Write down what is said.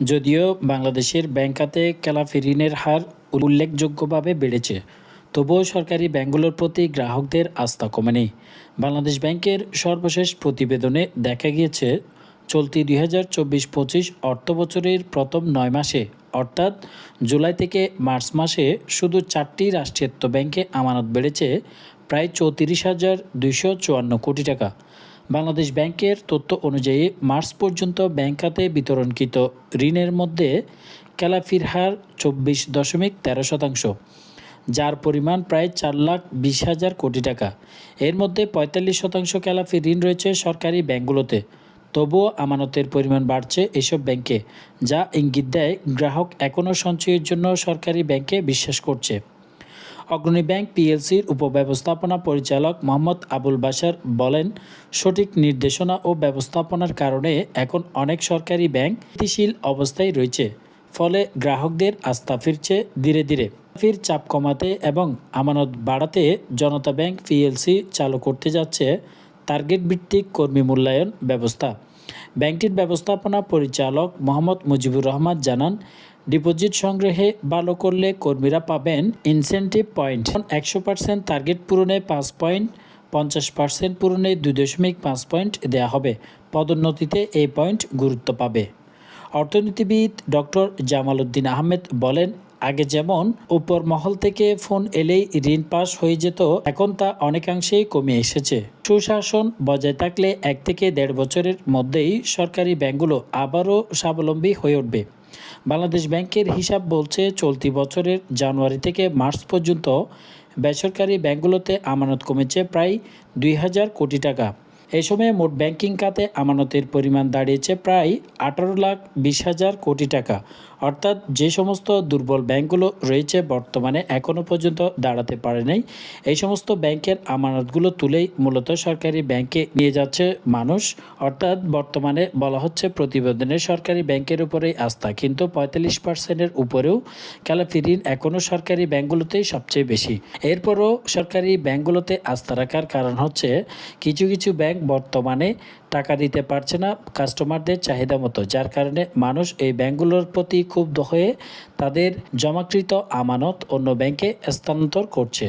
যদিও বাংলাদেশের ব্যাংক খাতে খেলাফি ঋণের হার উল্লেখযোগ্যভাবে বেড়েছে, তবুও সরকারি ব্যাংকগুলোর প্রতি গ্রাহকদের আস্থা কমেনি। বাংলাদেশ ব্যাংকের সর্বশেষ প্রতিবেদনে দেখা গিয়েছে, চলতি দুই হাজার চব্বিশ পঁচিশ অর্থবছরের প্রথম নয় মাসে, অর্থাৎ জুলাই থেকে মার্চ মাসে শুধু চারটি রাষ্ট্রায়ত্ত ব্যাংকে আমানত বেড়েছে, প্রায় চৌত্রিশ হাজার দুইশো চুয়ান্ন কোটি টাকা। বাংলাদেশ ব্যাংকের তথ্য অনুযায়ী মার্চ পর্যন্ত ব্যাংক খাতে বিতরণকৃত ঋণের মধ্যে খেলাফির হার চব্বিশ দশমিক তেরো শতাংশ, যার পরিমাণ প্রায় চার লাখ বিশ হাজার কোটি টাকা। এর মধ্যে পঁয়তাল্লিশ শতাংশ খেলাফি ঋণ রয়েছে সরকারি ব্যাংকগুলোতে। তবুও আমানতের পরিমাণ বাড়ছে এসব ব্যাংকে, যা ইঙ্গিত দেয় গ্রাহক এখনও সঞ্চয়ের জন্য সরকারি ব্যাংকে বিশ্বাস করছে। অগ্রণী ব্যাংক পিএলসির উপব্যবস্থাপনা পরিচালক মোহাম্মদ আবুল বাশার বলেন, সঠিক নির্দেশনা ও ব্যবস্থাপনার কারণে এখন অনেক সরকারি ব্যাংক স্থিতিশীল অবস্থায় রয়েছে, ফলে গ্রাহকদের আস্থা ফিরছে ধীরে ধীরে। ফির চাপ কমাতে এবং আমানত বাড়াতে জনতা ব্যাংক পিএলসি চালু করতে যাচ্ছে টার্গেট ভিত্তিক কর্মী মূল্যায়ন ব্যবস্থা। ব্যাংকটির ব্যবস্থাপনা পরিচালক মোহাম্মদ মুজিবুর রহমান জানান ডিপোজিট সংগ্রহে ভালো করলে কর্মীরা পাবেন ইনসেন্টিভ পয়েন্ট একশো পার্সেন্ট টার্গেট পূরণে পাঁচ পয়েন্ট পঞ্চাশ পার্সেন্ট পূরণে দুই দশমিক পাঁচ পয়েন্ট দেওয়া হবে। পদোন্নতিতে এই পয়েন্ট গুরুত্ব পাবে। অর্থনীতিবিদ ডক্টর জামাল উদ্দিন আহমেদ বলেন, আগে যেমন উপর মহল থেকে ফোন এলেই ঋণ পাস হয়ে যেত, এখন তা অনেকাংশেই কমে এসেছে। সুশাসন বজায় থাকলে এক থেকে দেড় বছরের মধ্যেই সরকারি ব্যাংকগুলো আবারও স্বাবলম্বী হয়ে উঠবে। বাংলাদেশ ব্যাংকের হিসাব বলছে, চলতি বছরের জানুয়ারি থেকে মার্চ পর্যন্ত বেসরকারি ব্যাংকগুলোতে আমানত কমেছে প্রায় দুই হাজার কোটি টাকা। এই সময়ে মোট ব্যাংকিং খাতে আমানতের পরিমাণ দাঁড়িয়েছে প্রায় আঠারো লাখ বিশ হাজার কোটি টাকা। অর্থাৎ যে সমস্ত দুর্বল ব্যাংকগুলো রয়েছে বর্তমানে এখনও পর্যন্ত দাঁড়াতে পারে নাই, এই সমস্ত ব্যাংকের আমানতগুলো তুলেই মূলত সরকারি ব্যাংকে নিয়ে যাচ্ছে মানুষ। অর্থাৎ বর্তমানে বলা হচ্ছে প্রতিবেদনে সরকারি ব্যাংকের উপরেই আস্থা, কিন্তু পঁয়তাল্লিশ পার্সেন্টের উপরেও খেলাফি ঋণ এখনও সরকারি ব্যাংকগুলোতেই সবচেয়ে বেশি। এরপরও সরকারি ব্যাংকগুলোতে আস্থা রাখার কারণ হচ্ছে কিছু কিছু ব্যাংক বর্তমানে টাকা দিতে পারছে না কাস্টমারদের চাহিদা মতো, যার কারণে মানুষ এই ব্যাংকগুলোর প্রতি ক্ষুব্ধ হয়ে তাদের জমাকৃত আমানত অন্য ব্যাংকে স্থানান্তর করছে।